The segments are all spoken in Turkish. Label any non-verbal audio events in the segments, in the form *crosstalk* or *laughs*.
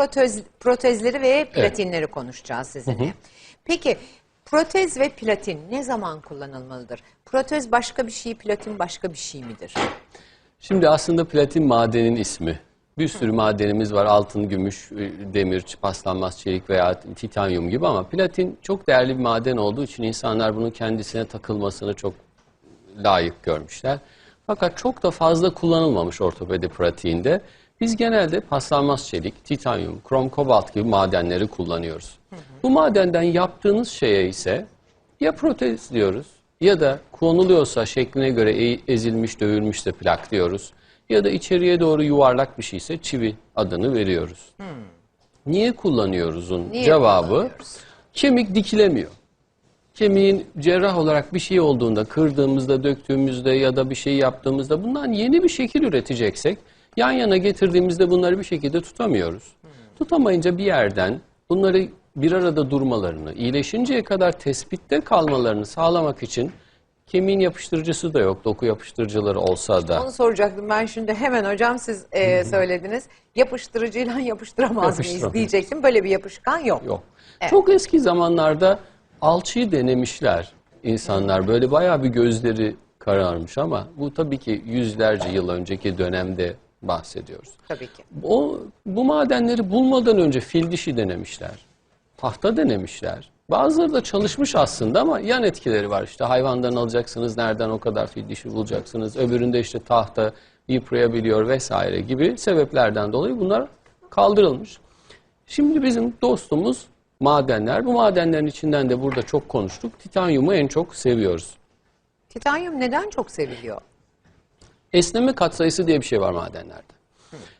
protez, protezleri ve platinleri konuşacağız sizinle. Peki protez ve platin ne zaman kullanılmalıdır? Protez başka bir şey, platin başka bir şey midir? Şimdi aslında platin madenin ismi. Bir sürü madenimiz var. Altın, gümüş, e, demir, paslanmaz çelik veya titanyum gibi ama platin çok değerli bir maden olduğu için insanlar bunun kendisine takılmasını çok layık görmüşler. Fakat çok da fazla kullanılmamış ortopedi pratiğinde. Biz genelde paslanmaz çelik, titanyum, krom, kobalt gibi madenleri kullanıyoruz. Bu madenden yaptığınız şeye ise ya protez diyoruz ya da konuluyorsa şekline göre e- ezilmiş, dövülmüş de plak diyoruz. Ya da içeriye doğru yuvarlak bir şeyse çivi adını veriyoruz. Niye kullanıyoruzun Niye cevabı kullanıyoruz? kemik dikilemiyor. Kemiğin cerrah olarak bir şey olduğunda, kırdığımızda, döktüğümüzde ya da bir şey yaptığımızda bundan yeni bir şekil üreteceksek yan yana getirdiğimizde bunları bir şekilde tutamıyoruz. Tutamayınca bir yerden bunları bir arada durmalarını, iyileşinceye kadar tespitte kalmalarını sağlamak için kemiğin yapıştırıcısı da yok, doku yapıştırıcıları olsa da. Onu soracaktım ben şimdi hemen hocam siz e, söylediniz. Yapıştırıcıyla *laughs* yapıştıramaz mıyız diyecektim. Böyle bir yapışkan yok. Yok. Çok eski zamanlarda alçıyı denemişler insanlar. Böyle bayağı bir gözleri kararmış ama bu tabii ki yüzlerce yıl önceki dönemde bahsediyoruz. Tabii ki. O bu madenleri bulmadan önce fil dişi denemişler. Tahta denemişler. Bazıları da çalışmış aslında ama yan etkileri var. İşte hayvandan alacaksınız, nereden o kadar fil dişi bulacaksınız. Öbüründe işte tahta yıprayabiliyor vesaire gibi sebeplerden dolayı bunlar kaldırılmış. Şimdi bizim dostumuz madenler. Bu madenlerin içinden de burada çok konuştuk. Titanyumu en çok seviyoruz. Titanyum neden çok seviliyor? Esneme katsayısı diye bir şey var madenlerde.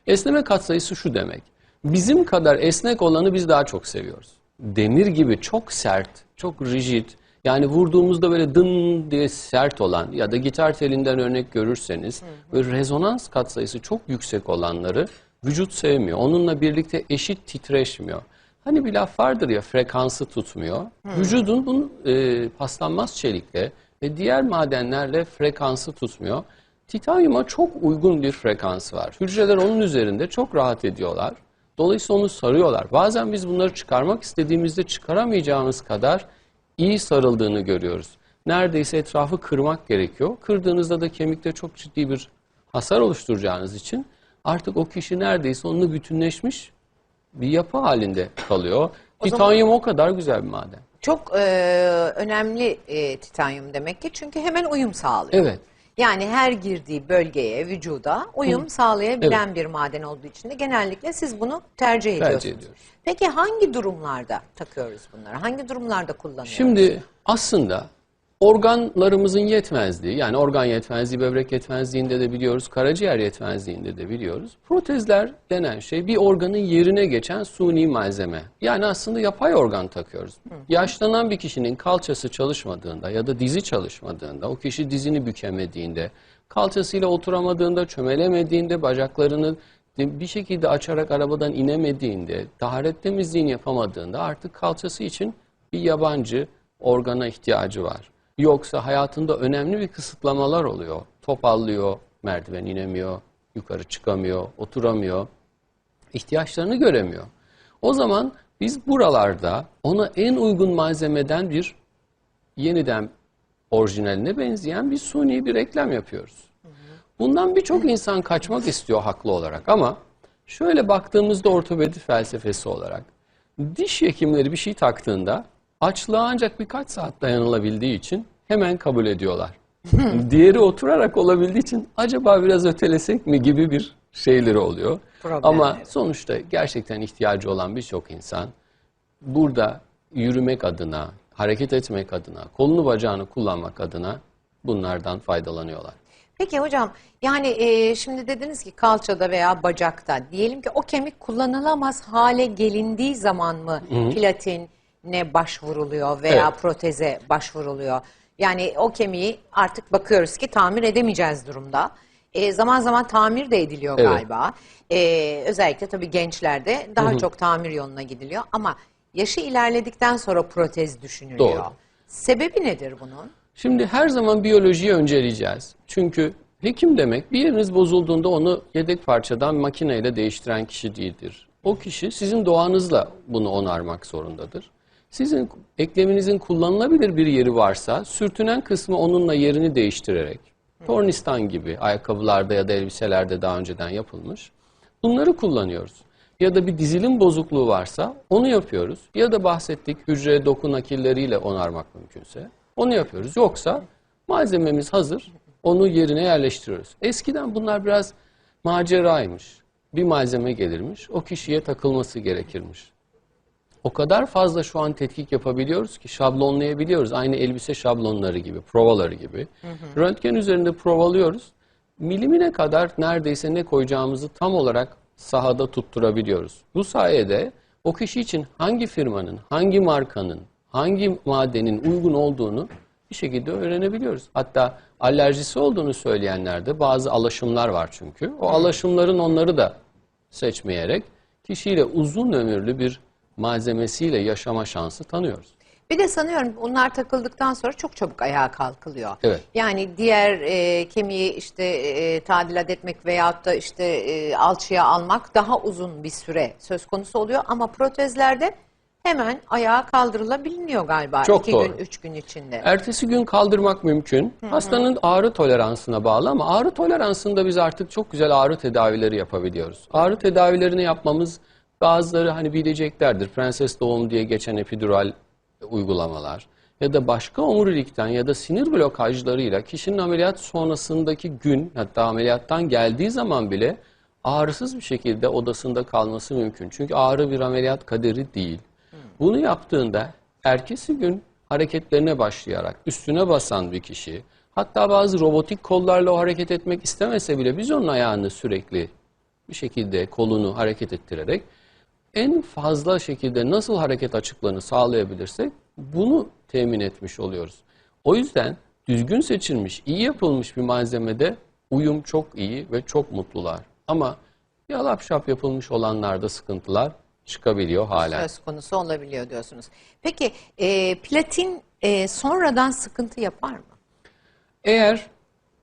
Esneme katsayısı şu demek. Bizim kadar esnek olanı biz daha çok seviyoruz. Demir gibi çok sert, çok rigid, yani vurduğumuzda böyle dın diye sert olan ya da gitar telinden örnek görürseniz böyle rezonans katsayısı çok yüksek olanları vücut sevmiyor. Onunla birlikte eşit titreşmiyor. Hani bir laf vardır ya frekansı tutmuyor. Vücudun bunun e, paslanmaz çelikle ve diğer madenlerle frekansı tutmuyor. Titanyuma çok uygun bir frekansı var. Hücreler onun üzerinde çok rahat ediyorlar. Dolayısıyla onu sarıyorlar. Bazen biz bunları çıkarmak istediğimizde çıkaramayacağımız kadar iyi sarıldığını görüyoruz. Neredeyse etrafı kırmak gerekiyor. Kırdığınızda da kemikte çok ciddi bir hasar oluşturacağınız için artık o kişi neredeyse onunla bütünleşmiş bir yapı halinde kalıyor. Titanyum o kadar güzel bir maden. Çok e, önemli e, titanyum demek ki çünkü hemen uyum sağlıyor. Evet. Yani her girdiği bölgeye, vücuda uyum sağlayabilen bir maden olduğu için de genellikle siz bunu tercih ediyorsunuz. ediyoruz. Peki hangi durumlarda takıyoruz bunları? Hangi durumlarda kullanıyoruz? Şimdi aslında organlarımızın yetmezliği yani organ yetmezliği, böbrek yetmezliğinde de biliyoruz, karaciğer yetmezliğinde de biliyoruz. Protezler denen şey bir organın yerine geçen suni malzeme. Yani aslında yapay organ takıyoruz. Yaşlanan bir kişinin kalçası çalışmadığında ya da dizi çalışmadığında, o kişi dizini bükemediğinde, kalçasıyla oturamadığında, çömelemediğinde, bacaklarını bir şekilde açarak arabadan inemediğinde, taharet temizliğini yapamadığında artık kalçası için bir yabancı organa ihtiyacı var. Yoksa hayatında önemli bir kısıtlamalar oluyor. Topallıyor, merdiven inemiyor, yukarı çıkamıyor, oturamıyor. ihtiyaçlarını göremiyor. O zaman biz buralarda ona en uygun malzemeden bir yeniden orijinaline benzeyen bir suni bir reklam yapıyoruz. Bundan birçok insan kaçmak istiyor haklı olarak ama şöyle baktığımızda ortopedi felsefesi olarak diş hekimleri bir şey taktığında açlığa ancak birkaç saat dayanılabildiği için hemen kabul ediyorlar. *laughs* Diğeri oturarak olabildiği için acaba biraz ötelesek mi gibi bir şeyleri oluyor. Problemleri. Ama sonuçta gerçekten ihtiyacı olan birçok insan burada yürümek adına, hareket etmek adına, kolunu bacağını kullanmak adına bunlardan faydalanıyorlar. Peki hocam yani e, şimdi dediniz ki kalçada veya bacakta diyelim ki o kemik kullanılamaz hale gelindiği zaman mı platine başvuruluyor veya Evet. proteze başvuruluyor? Yani o kemiği artık bakıyoruz ki tamir edemeyeceğiz durumda. E, zaman zaman tamir de ediliyor Evet. galiba. E, özellikle tabii gençlerde daha çok tamir yoluna gidiliyor ama yaşı ilerledikten sonra protez düşünülüyor. Doğru. Sebebi nedir bunun? Şimdi her zaman biyolojiyi önceleyeceğiz. Çünkü hekim demek bir yeriniz bozulduğunda onu yedek parçadan makineyle değiştiren kişi değildir. o kişi sizin doğanızla bunu onarmak zorundadır. Sizin ekleminizin kullanılabilir bir yeri varsa sürtünen kısmı onunla yerini değiştirerek tornistan gibi ayakkabılarda ya da elbiselerde daha önceden yapılmış bunları kullanıyoruz. Ya da bir dizilim bozukluğu varsa onu yapıyoruz. Ya da bahsettik hücre doku nakilleriyle onarmak mümkünse onu yapıyoruz. Yoksa malzememiz hazır onu yerine yerleştiriyoruz. Eskiden bunlar biraz maceraymış. Bir malzeme gelirmiş o kişiye takılması gerekirmiş. O kadar fazla şu an tetkik yapabiliyoruz ki şablonlayabiliyoruz. Aynı elbise şablonları gibi, provaları gibi. Röntgen üzerinde provalıyoruz. Milimine kadar neredeyse ne koyacağımızı tam olarak sahada tutturabiliyoruz. Bu sayede o kişi için hangi firmanın, hangi markanın, hangi madenin uygun olduğunu bir şekilde öğrenebiliyoruz. Hatta alerjisi olduğunu söyleyenlerde bazı alaşımlar var çünkü. O alaşımların onları da seçmeyerek kişiyle uzun ömürlü bir malzemesiyle yaşama şansı tanıyoruz. Bir de sanıyorum bunlar takıldıktan sonra çok çabuk ayağa kalkılıyor. Evet. Yani diğer e, kemiği işte e, tadilat etmek veyahut da işte e, alçıya almak daha uzun bir süre söz konusu oluyor ama protezlerde hemen ayağa kaldırılabiliyor galiba. Çok iki doğru. gün, üç gün içinde. Ertesi gün kaldırmak mümkün. Hastanın ağrı toleransına bağlı ama ağrı toleransında biz artık çok güzel ağrı tedavileri yapabiliyoruz. Ağrı tedavilerini yapmamız bazıları hani bileceklerdir. Prenses doğum diye geçen epidural uygulamalar ya da başka omurilikten ya da sinir blokajlarıyla kişinin ameliyat sonrasındaki gün hatta ameliyattan geldiği zaman bile ağrısız bir şekilde odasında kalması mümkün. Çünkü ağrı bir ameliyat kaderi değil. Bunu yaptığında ertesi gün hareketlerine başlayarak üstüne basan bir kişi hatta bazı robotik kollarla o hareket etmek istemese bile biz onun ayağını sürekli bir şekilde kolunu hareket ettirerek en fazla şekilde nasıl hareket açıklığını sağlayabilirsek bunu temin etmiş oluyoruz. O yüzden düzgün seçilmiş, iyi yapılmış bir malzemede uyum çok iyi ve çok mutlular. Ama yalap şap yapılmış olanlarda sıkıntılar çıkabiliyor halen. Söz konusu olabiliyor diyorsunuz. Peki e, platin e, sonradan sıkıntı yapar mı? Eğer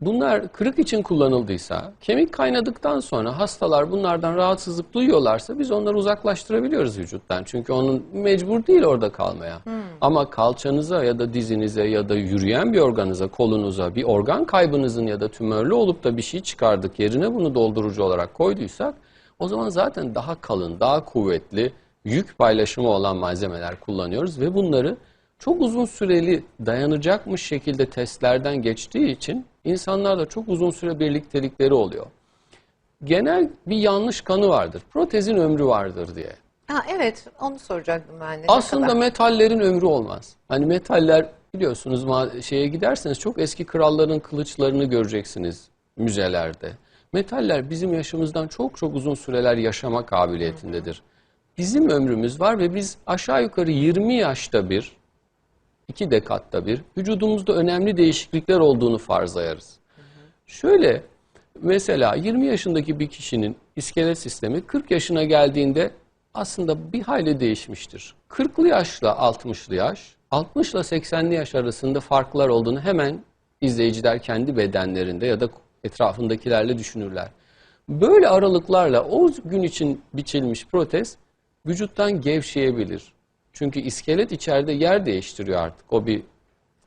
bunlar kırık için kullanıldıysa, kemik kaynadıktan sonra hastalar bunlardan rahatsızlık duyuyorlarsa biz onları uzaklaştırabiliyoruz vücuttan. Çünkü onun mecbur değil orada kalmaya. Ama kalçanıza ya da dizinize ya da yürüyen bir organınıza, kolunuza bir organ kaybınızın ya da tümörlü olup da bir şey çıkardık yerine bunu doldurucu olarak koyduysak o zaman zaten daha kalın, daha kuvvetli yük paylaşımı olan malzemeler kullanıyoruz ve bunları çok uzun süreli dayanacakmış şekilde testlerden geçtiği için insanlarla çok uzun süre birliktelikleri oluyor. Genel bir yanlış kanı vardır. Protezin ömrü vardır diye. Ha, evet onu soracaktım ben de. Aslında kadar? metallerin ömrü olmaz. Hani metaller biliyorsunuz şeye giderseniz çok eski kralların kılıçlarını göreceksiniz müzelerde. Metaller bizim yaşımızdan çok çok uzun süreler yaşama kabiliyetindedir. Bizim ömrümüz var ve biz aşağı yukarı 20 yaşta bir, iki dekatta bir vücudumuzda önemli değişiklikler olduğunu farzayarız. Şöyle mesela 20 yaşındaki bir kişinin iskelet sistemi 40 yaşına geldiğinde aslında bir hayli değişmiştir. 40'lı yaşla 60'lı yaş, 60 ile 80'li yaş arasında farklar olduğunu hemen izleyiciler kendi bedenlerinde ya da etrafındakilerle düşünürler. Böyle aralıklarla o gün için biçilmiş protez vücuttan gevşeyebilir. Çünkü iskelet içeride yer değiştiriyor artık. O bir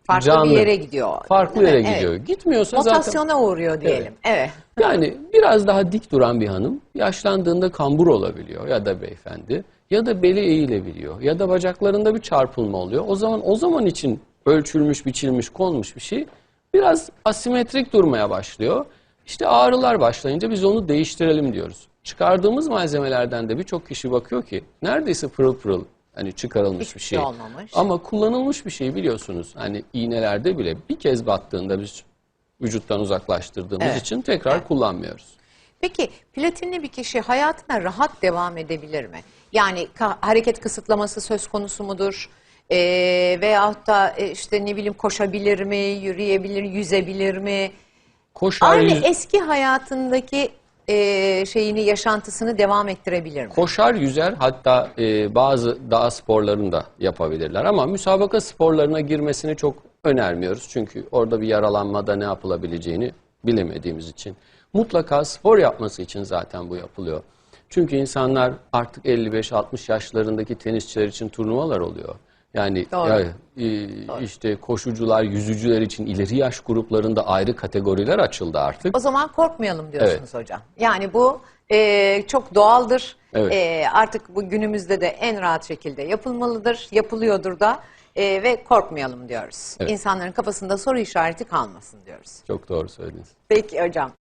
Farklı canlı. bir yere gidiyor. Farklı yere Evet. gidiyor. Gitmiyorsa zaten Mutasyona uğruyor diyelim. Evet. yani biraz daha dik duran bir hanım yaşlandığında kambur olabiliyor ya da beyefendi ya da beli eğilebiliyor ya da bacaklarında bir çarpılma oluyor. O zaman o zaman için ölçülmüş, biçilmiş, konmuş bir şey biraz asimetrik durmaya başlıyor. İşte ağrılar başlayınca biz onu değiştirelim diyoruz. Çıkardığımız malzemelerden de birçok kişi bakıyor ki neredeyse pırıl pırıl hani çıkarılmış Hiçbir bir şey şey. olmamış. Ama kullanılmış bir şey biliyorsunuz. Hani iğnelerde bile bir kez battığında biz vücuttan uzaklaştırdığımız Evet. için tekrar kullanmıyoruz. Peki platinli bir kişi hayatına rahat devam edebilir mi? Yani hareket kısıtlaması söz konusu mudur? Ee, veyahut da e, işte ne bileyim koşabilir mi, yürüyebilir, yüzebilir mi? Koşar, Aynı yüz- eski hayatındaki e, şeyini, yaşantısını devam ettirebilir mi? koşar yüzer hatta e, bazı dağ sporlarını da yapabilirler. Ama müsabaka sporlarına girmesini çok önermiyoruz. Çünkü orada bir yaralanmada ne yapılabileceğini bilemediğimiz için. Mutlaka spor yapması için zaten bu yapılıyor. Çünkü insanlar artık 55-60 yaşlarındaki tenisçiler için turnuvalar oluyor. Yani Doğru. ya, e, işte koşucular, yüzücüler için ileri yaş gruplarında ayrı kategoriler açıldı artık. O zaman korkmayalım diyorsunuz hocam. Yani bu e, çok doğaldır. Evet. E, artık bu günümüzde de en rahat şekilde yapılmalıdır, yapılıyordur da e, ve korkmayalım diyoruz. Evet. İnsanların kafasında soru işareti kalmasın diyoruz. Çok doğru söylediniz. Peki hocam.